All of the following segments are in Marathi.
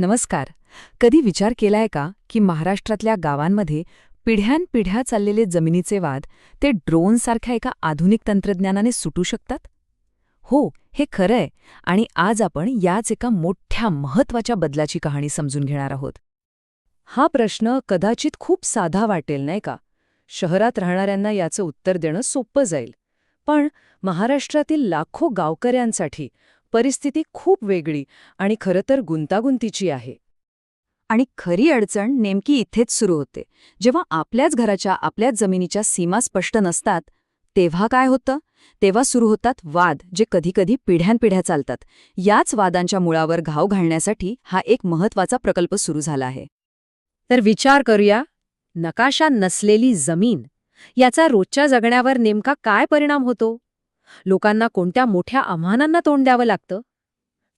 नमस्कार. कधी विचार केलाय का की महाराष्ट्रातल्या गावांमध्ये पिढ्यानपिढ्या चाललेले जमिनीचे वाद ते ड्रोनसारख्या एका आधुनिक तंत्रज्ञानाने सुटू शकतात? हो हे खरंय आणि आज आपण याच एका मोठ्या महत्त्वाच्या बदलाची कहाणी समजून घेणार आहोत. हा प्रश्न कदाचित खूप साधा वाटेल नाही का? शहरात राहणाऱ्यांना याचं उत्तर देणं सोपं जाईल. पण महाराष्ट्रातील लाखो गावकऱ्यांसाठी परिस्थिती खूप वेगळी आणि खरं तर गुंतागुंतीची आहे. आणि खरी अडचण नेमकी इथेच सुरू होते. जेव्हा आपल्याच घराच्या आपल्याच जमिनीच्या सीमा स्पष्ट नसतात तेव्हा काय होतं? तेव्हा सुरू होतात वाद जे कधीकधी पिढ्यानपिढ्या चालतात. याच वादांच्या मुळावर घाव घालण्यासाठी हा एक महत्त्वाचा प्रकल्प सुरू झाला आहे. तर विचार करूया नकाशा नसलेली जमीन याचा रोजच्या जगण्यावर नेमका काय परिणाम होतो? लोकांना कोणत्या मोठ्या आव्हानांना तोंड द्यावं लागतं?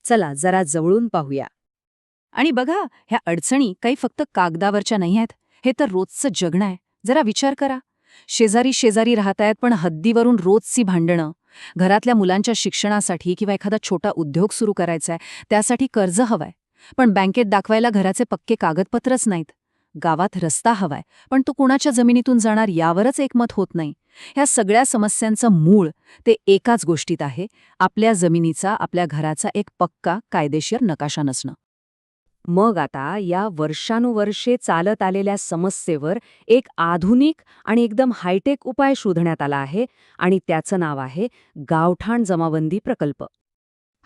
चला जरा जवळून पाहूया. आणि बघा ह्या अडचणी काही फक्त कागदावरच्या नाही आहेत. हे तर रोजचं जगणं आहे. जरा विचार करा. शेजारी शेजारी राहतायत पण हद्दीवरून रोजची भांडणं. घरातल्या मुलांच्या शिक्षणासाठी किंवा एखादा छोटा उद्योग सुरू करायचा आहे त्यासाठी कर्ज हवंय. पण बँकेत दाखवायला घराचे पक्के कागदपत्रच नाहीत. गावात रस्ता हवाय पण तो कुणाच्या जमिनीतून जाणार यावरच एकमत होत नाही. ह्या सगळ्या समस्यांचं मूळ ते एकाच गोष्टीत आहे आपल्या जमिनीचा आपल्या घराचा एक पक्का कायदेशीर नकाशा नसणं. मग आता या वर्षानुवर्षे चालत आलेल्या समस्येवर एक आधुनिक आणि एकदम हायटेक उपाय शोधण्यात आला आहे आणि त्याचं नाव आहे गावठाण जमाबंदी प्रकल्प.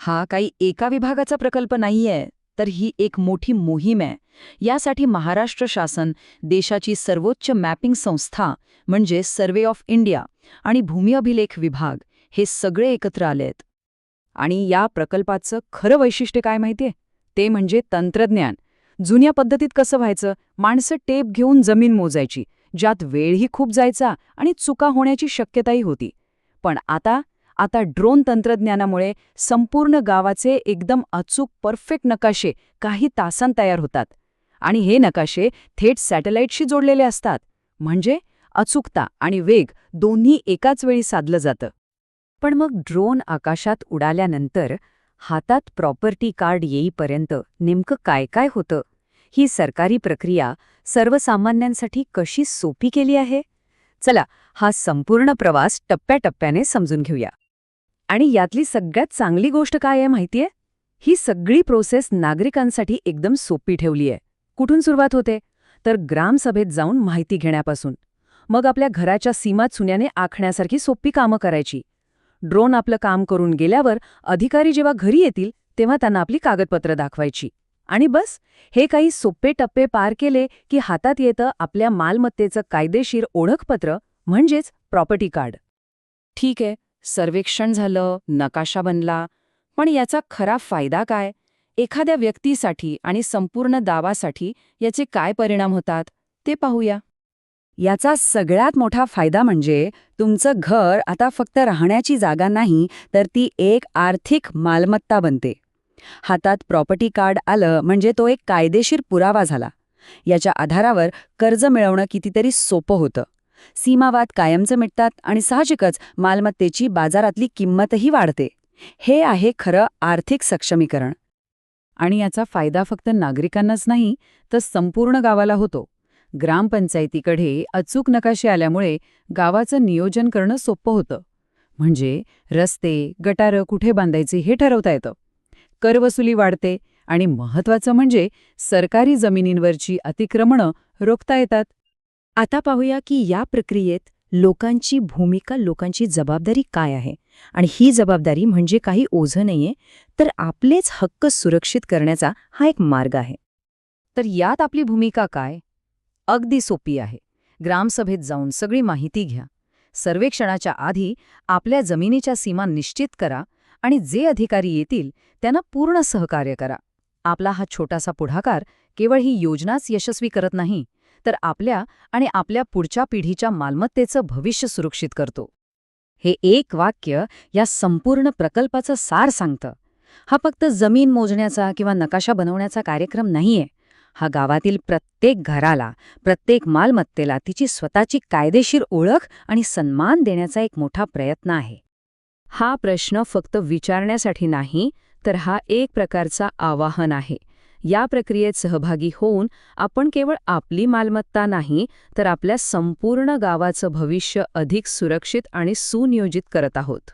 हा काही एका विभागाचा प्रकल्प नाहीये तर ही एक मोठी मोहीम आहे. यासाठी महाराष्ट्र शासन देशाची सर्वोच्च मॅपिंग संस्था म्हणजे सर्वे ऑफ इंडिया आणि भूमी अभिलेख विभाग हे सगळे एकत्र आलेत. आणि या प्रकल्पाचं खरं वैशिष्ट्य काय माहितीये? ते म्हणजे तंत्रज्ञान. जुन्या पद्धतीत कसं व्हायचं? माणसं टेप घेऊन जमीन मोजायची ज्यात वेळही खूप जायचा आणि चुका होण्याची शक्यताही होती. पण आता आता ड्रोन तंत्रज्ञानामुळे संपूर्ण गावाचे एकदम अचूक परफेक्ट नकाशे काही तासांत तयार होतात. आणि हे नकाशे थेट सॅटेलाईटशी जोडलेले असतात. म्हणजे अचूकता आणि वेग दोन्ही एकाच वेळी साधलं जातं. पण मग ड्रोन आकाशात उडाल्यानंतर हातात प्रॉपर्टी कार्ड येईपर्यंत नेमकं काय काय होतं? ही सरकारी प्रक्रिया सर्वसामान्यांसाठी कशी सोपी केली आहे? चला हा संपूर्ण प्रवास टप्प्याटप्प्याने समजून घेऊया. आणि यातली सगळ्यात चांगली गोष्ट काय आहे माहितीये? ही सगळी प्रोसेस नागरिकांसाठी एकदम सोपी ठेवली आहे कुठून सुरुवात होते? तर ग्रामसभेत जाऊन माहिती घेण्यापासून. मग आपल्या घराच्या सीमा चुन्याने आखण्यासारखी सोपी कामं करायची. ड्रोन आपलं काम करून गेल्यावर अधिकारी जेव्हा घरी येतील तेव्हा त्यांना आपली कागदपत्र दाखवायची. आणि बस हे काही सोपे टप्पे पार केले की हातात येतं आपल्या मालमत्तेचं कायदेशीर ओळखपत्र म्हणजेच प्रॉपर्टी कार्ड. ठीक आहे सर्वेक्षण झालं नकाशा बनला पण याचा खरा फायदा काय? एखाद्या व्यक्तीसाठी आणि संपूर्ण दावासाठी याचे काय परिणाम होतात ते पाहूया. याचा सगळ्यात मोठा फायदा म्हणजे तुमचं घर आता फक्त राहण्याची जागा नाही तर ती एक आर्थिक मालमत्ता बनते. हातात प्रॉपर्टी कार्ड आलं म्हणजे तो एक कायदेशीर पुरावा झाला. याच्या आधारावर कर्ज मिळवणं कितीतरी सोपं होतं. सीमावाद कायमचं मिटतात आणि साहजिकच मालमत्तेची बाजारातली किंमतही वाढते. हे आहे खरं आर्थिक सक्षमीकरण. आणि याचा फायदा फक्त नागरिकांनाच नाही तर संपूर्ण गावाला होतो. ग्रामपंचायतीकडे अचूक नकाशे आल्यामुळे गावाचं नियोजन करणं सोपं होतं. म्हणजे रस्ते गटारं कुठे बांधायचे हे ठरवता येतं. करवसुली वाढते आणि महत्वाचं म्हणजे सरकारी जमिनींवरची अतिक्रमणं रोखता येतात. आता पाहूया की या प्रक्रियेत लोकांची भूमिका लोकांची जबाबदारी काय आहे. आणि ही जबाबदारी म्हणजे काही ओझं नाहीये तर आपलेच हक्क सुरक्षित करण्याचा हा एक मार्ग आहे. तर यात आपली भूमिका काय? अगदी सोपी आहे. ग्रामसभेत जाऊन सगळी माहिती घ्या. सर्वेक्षणाच्या आधी आपल्या जमिनीच्या सीमा निश्चित करा आणि जे अधिकारी येतील त्यांना पूर्ण सहकार्य करा. आपला हा छोटासा पुढाकार केवळ ही योजनाच यशस्वी करत नाही तर आपल्या आणि आपल्या पुढच्या पिढीच्या मालमत्तेचं भविष्य सुरक्षित करतो. हे एक वाक्य या संपूर्ण प्रकल्पाचं सार सांगतं. हा फक्त जमीन मोजण्याचा किंवा नकाशा बनवण्याचा कार्यक्रम नाहीये. हा गावातील प्रत्येक घराला प्रत्येक मालमत्तेला तिची स्वतःची कायदेशीर ओळख आणि सन्मान देण्याचा एक मोठा प्रयत्न आहे. हा प्रश्न फक्त विचारण्यासाठी नाही तर हा एक प्रकारचा आवाहन आहे. या प्रक्रियेत सहभागी होऊन आपण केवळ आपली मालमत्ता नाही तर आपल्या संपूर्ण गावाचं भविष्य अधिक सुरक्षित आणि सुनियोजित करत आहोत.